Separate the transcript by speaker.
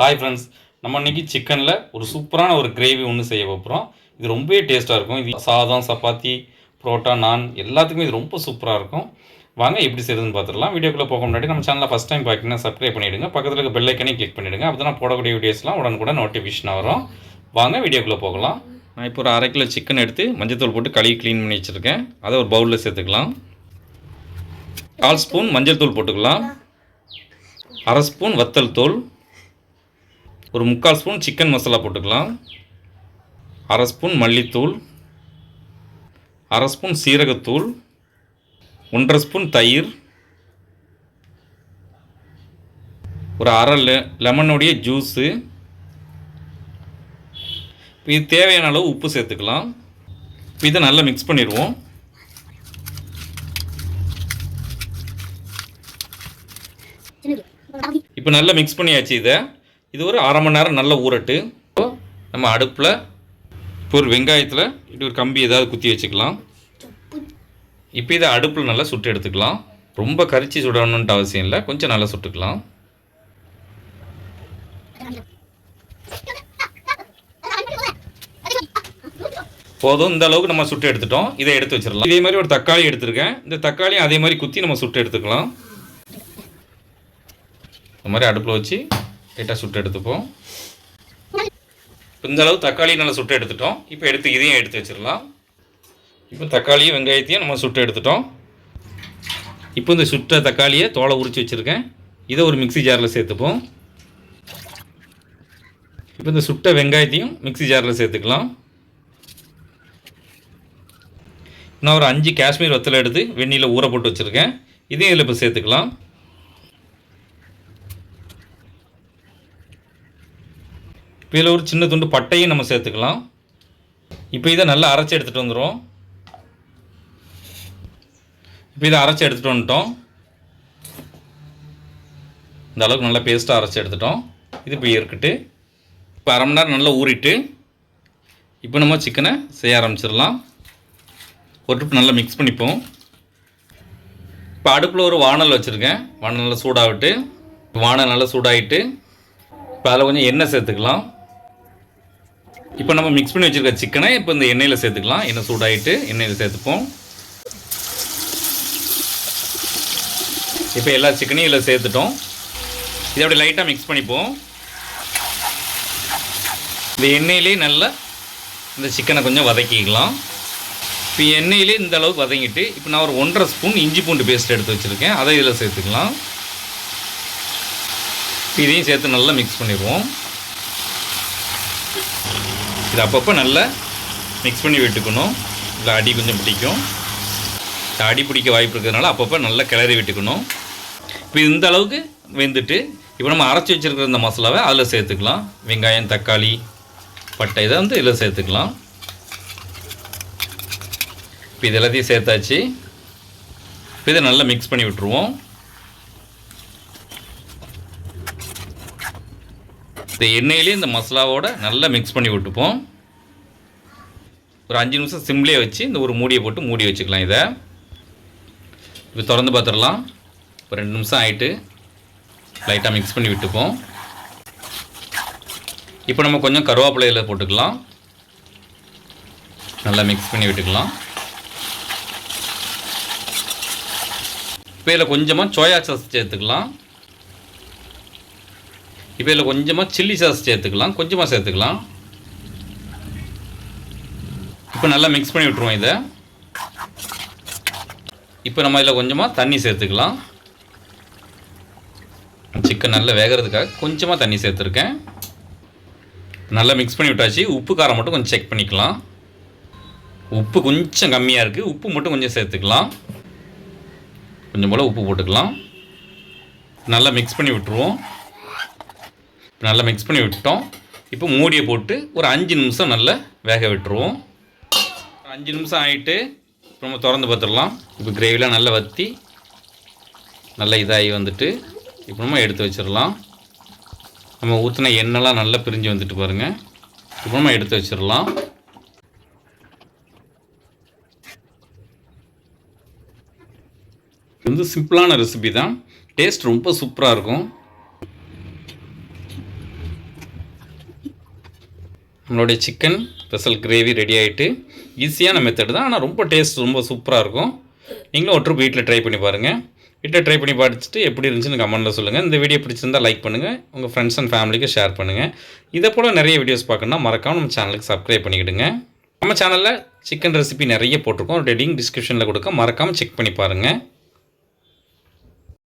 Speaker 1: Hi friends நம்ம இன்னைக்கு சிக்கனில் ஒரு சூப்பரான ஒரு கிரேவி ஒன்று செய்ய போகிறோம் இது ரொம்பவே டேஸ்ட்டாக இருக்கும். இது சாதம் சப்பாத்தி புரோட்டா நான் எல்லாத்துக்குமே இது ரொம்ப சூப்பராக இருக்கும். வாங்க எப்படி செய்யுதுன்னு பார்த்துடலாம் வீடியோக்குள்ளே போக முன்னாடி நம்ம சேனலில் ஃபஸ்ட் டைம் பார்க்கணும்னா சப்ஸ்கிரைப் பண்ணிவிடுங்க பக்கத்தில் இருக்க பெல் ஐக்கனையும் கிளிக் பண்ணிவிடுங்க அப்போ தான் போடக்கூடிய வீடியோஸ்லாம் உடனுக்குடன் நோட்டிஃபிகேஷன் வரும். வாங்க வீடியோக்குள்ளே போகலாம். நான் இப்போ ஒரு அரை கிலோ சிக்கன் எடுத்து மஞ்சத்தூள் போட்டு கழுவி க்ளீன் பண்ணி வச்சுருக்கேன். அதை ஒரு பவுலில் சேர்த்துக்கலாம். கால் ஸ்பூன் மஞ்சள் தூள் போட்டுக்கலாம். அரை ஸ்பூன் வத்தல் தூள். ஒரு முக்கால் ஸ்பூன் சிக்கன் மசாலா போட்டுக்கலாம். அரை ஸ்பூன் மல்லித்தூள். அரை ஸ்பூன் சீரகத்தூள். ஒன்றரை ஸ்பூன் தயிர். ஒரு அரை லெ லெமனுடைய ஜூஸு. இது தேவையான அளவு உப்பு சேர்த்துக்கலாம். இதை நல்லா மிக்ஸ் பண்ணிடுவோம். இப்போ நல்லா மிக்ஸ் பண்ணியாச்சு இதை. இது ஒரு அரை மணி நேரம் நல்லா ஊறட்டு. இப்போது நம்ம அடுப்பில் இப்போ ஒரு வெங்காயத்தில் இப்படி ஒரு கம்பி ஏதாவது குத்தி வச்சுக்கலாம். இப்போ இதை அடுப்பில் நல்லா சுட்டு எடுத்துக்கலாம். ரொம்ப கரிச்சி சுடணுன்ட்டு அவசியம் இல்லை. கொஞ்சம் நல்லா சுட்டுக்கலாம். போதும். இந்த அளவுக்கு நம்ம சுட்டு எடுத்துட்டோம். இதை எடுத்து வச்சிடலாம். இதே மாதிரி ஒரு தக்காளி எடுத்திருக்கேன். இந்த தக்காளியும் அதே மாதிரி குத்தி நம்ம சுட்டு எடுத்துக்கலாம். இந்த மாதிரி அடுப்பில் வச்சு லைட்டாக சுட்டு எடுத்துப்போம். இந்த அளவு தக்காளி நல்லா சுட்டு எடுத்துட்டோம். இப்போ எடுத்து இதையும் எடுத்து வச்சிடலாம். இப்போ தக்காளியும் வெங்காயத்தையும் நம்ம சுட்டு எடுத்துட்டோம். இப்போ இந்த சுட்ட தக்காளியை தோலை உரித்து வச்சுருக்கேன். இதை ஒரு மிக்ஸி ஜாரில் சேர்த்துப்போம். இப்போ இந்த சுட்ட வெங்காயத்தையும் மிக்ஸி ஜாரில் சேர்த்துக்கலாம். நான் ஒரு அஞ்சு காஷ்மீர் வத்தலை எடுத்து வெந்நியில் ஊற போட்டு வச்சுருக்கேன். இதையும் இதில் இப்போ சேர்த்துக்கலாம். இப்போ இதில் ஒரு சின்ன துண்டு பட்டையும் நம்ம சேர்த்துக்கலாம். இப்போ இதை நல்லா அரைச்சி எடுத்துகிட்டு வந்துடும் இப்போ இதை அரைச்சி எடுத்துகிட்டு வந்துட்டோம். இந்த அளவுக்கு நல்லா பேஸ்ட்டாக அரைச்சி எடுத்துட்டோம். இது இப்போ இருக்கட்டு இப்போ அரை மணி நேரம் நல்லா ஊறிட்டு இப்போ நம்ம சிக்கனை செய்ய ஆரம்பிச்சிடலாம். ஒரு ட்ரிப் நல்லா மிக்ஸ் பண்ணிப்போம். இப்போ அடுப்பில் ஒரு வானல் வச்சுருக்கேன். வானல் நல்லா சூடாகிட்டு. வானல் நல்லா சூடாகிட்டு இப்போ அதில் கொஞ்சம் எண்ணெய் சேர்த்துக்கலாம். இப்போ நம்ம மிக்ஸ் பண்ணி வச்சுருக்க சிக்கனை இப்போ இந்த எண்ணெயில் சேர்த்துக்கலாம். எண்ணெய் சூடாகிட்டு எண்ணெயில் சேர்த்துப்போம். இப்போ எல்லா சிக்கனையும் இதில் சேர்த்துட்டோம். இதை அப்படி லைட்டாக மிக்ஸ் பண்ணிப்போம். இந்த எண்ணெயிலே நல்லா இந்த சிக்கனை கொஞ்சம் வதக்கிக்கலாம். இப்போ எண்ணெயிலே இந்த அளவுக்கு வதங்கிட்டு இப்போ நான் ஒரு ஒன்றரை ஸ்பூன் இஞ்சி பூண்டு பேஸ்ட் எடுத்து வச்சுருக்கேன். அதை இதில் சேர்த்துக்கலாம். இதையும் சேர்த்து நல்லா மிக்ஸ் பண்ணிடுவோம். இது அப்பப்போ நல்லா மிக்ஸ் பண்ணி விட்டுக்கணும். இல்லை அடி கொஞ்சம் பிடிக்கும். இந்த அடி பிடிக்க வாய்ப்பு இருக்கிறதுனால அப்பப்போ நல்லா கிளறி விட்டுக்கணும். இப்போ இந்த அளவுக்கு வெந்துட்டு இப்போ நம்ம அரைச்சி வச்சுருக்கிற இந்த மசாலாவை அதில் சேர்த்துக்கலாம். வெங்காயம் தக்காளி பட்டை இதை வந்து இதில் சேர்த்துக்கலாம். இப்போ இது எல்லாத்தையும் சேர்த்தாச்சு. இப்போ இதை நல்லா மிக்ஸ் பண்ணி விட்டுருவோம். இந்த எண்ணெயிலே இந்த மசாலாவோட நல்லா மிக்ஸ் பண்ணி விட்டுப்போம். ஒரு அஞ்சு நிமிஷம் சிம்லேயே வச்சு இந்த ஒரு மூடியை போட்டு மூடி வச்சுக்கலாம் இதை. இப்போ திறந்து பார்த்துடலாம். ஒரு ரெண்டு நிமிஷம் ஆகிட்டு லைட்டாக மிக்ஸ் பண்ணி விட்டுப்போம். இப்போ நம்ம கொஞ்சம் கருவேப்பிலையில் போட்டுக்கலாம். நல்லா மிக்ஸ் பண்ணி விட்டுக்கலாம். இப்போ இதில் கொஞ்சமாக சோயா சாஸ் சேர்த்துக்கலாம். இப்போ இதில் கொஞ்சமாக சில்லி சாஸ் சேர்த்துக்கலாம் கொஞ்சமாக சேர்த்துக்கலாம். இப்போ நல்லா மிக்ஸ் பண்ணி விட்ருவோம் இதை. இப்போ நம்ம இதில் கொஞ்சமாக தண்ணி சேர்த்துக்கலாம். சிக்கன் நல்லா வேகிறதுக்காக கொஞ்சமாக தண்ணி சேர்த்துருக்கேன். நல்லா மிக்ஸ் பண்ணி விட்டாச்சு. உப்பு காரம் மட்டும் கொஞ்சம் செக் பண்ணிக்கலாம். உப்பு கொஞ்சம் கம்மியாக இருக்குது உப்பு மட்டும் கொஞ்சம் சேர்த்துக்கலாம். கொஞ்சம் போல் உப்பு போட்டுக்கலாம். நல்லா மிக்ஸ் பண்ணி விட்டுருவோம். நல்லா மிக்ஸ் பண்ணி விட்டோம் இப்போ மூடியை போட்டு ஒரு அஞ்சு நிமிஷம் நல்லா வேக விட்டுருவோம். அஞ்சு நிமிஷம் ஆகிட்டு இப்போ நம்ம திறந்து பார்த்துடலாம். இப்போ கிரேவிலாம் நல்லா வற்றி நல்லா இதாகி வந்துட்டு இப்போ நம்ம எடுத்து வச்சிடலாம். நம்ம ஊற்றின எண்ணெய்லாம் நல்லா பிரிஞ்சு வந்துட்டு பாருங்கள் இப்போ நம்ம எடுத்து வச்சிடலாம். இது வந்து சிம்பிளான ரெசிபி தான். டேஸ்ட் ரொம்ப சூப்பராக இருக்கும். நம்மளுடைய சிக்கன் ஸ்பெஷல் கிரேவி ரெடி ஆகிட்டு ஈஸியான மெத்தட் தான். ஆனால் ரொம்ப டேஸ்ட் ரொம்ப சூப்பராக இருக்கும். நீங்களும் ஒரு வீட்டில் ட்ரை பண்ணி பாருங்கள் வீட்டில் ட்ரை பண்ணி பார்த்துட்டு எப்படி இருந்துச்சுன்னு கமெண்ட்டில் சொல்லுங்கள் இந்த வீடியோ பிடிச்சிருந்தா லைக் பண்ணுங்கள் உங்கள் ஃப்ரெண்ட்ஸ் அண்ட் ஃபேமிலிக்கு ஷேர் பண்ணுங்கள் இதை போல் நிறைய வீடியோஸ் பார்க்கணுன்னா மறக்காமல் நம்ம சேனலுக்கு சப்ஸ்கிரைப் பண்ணிக்கிடுங்க. நம்ம சேனலில் சிக்கன் ரெசிபி நிறைய போட்டிருக்கோம். ஒரு லிங்க் டிஸ்கிரிப்ஷனில் கொடுக்க மறக்காமல் செக் பண்ணி பாருங்கள்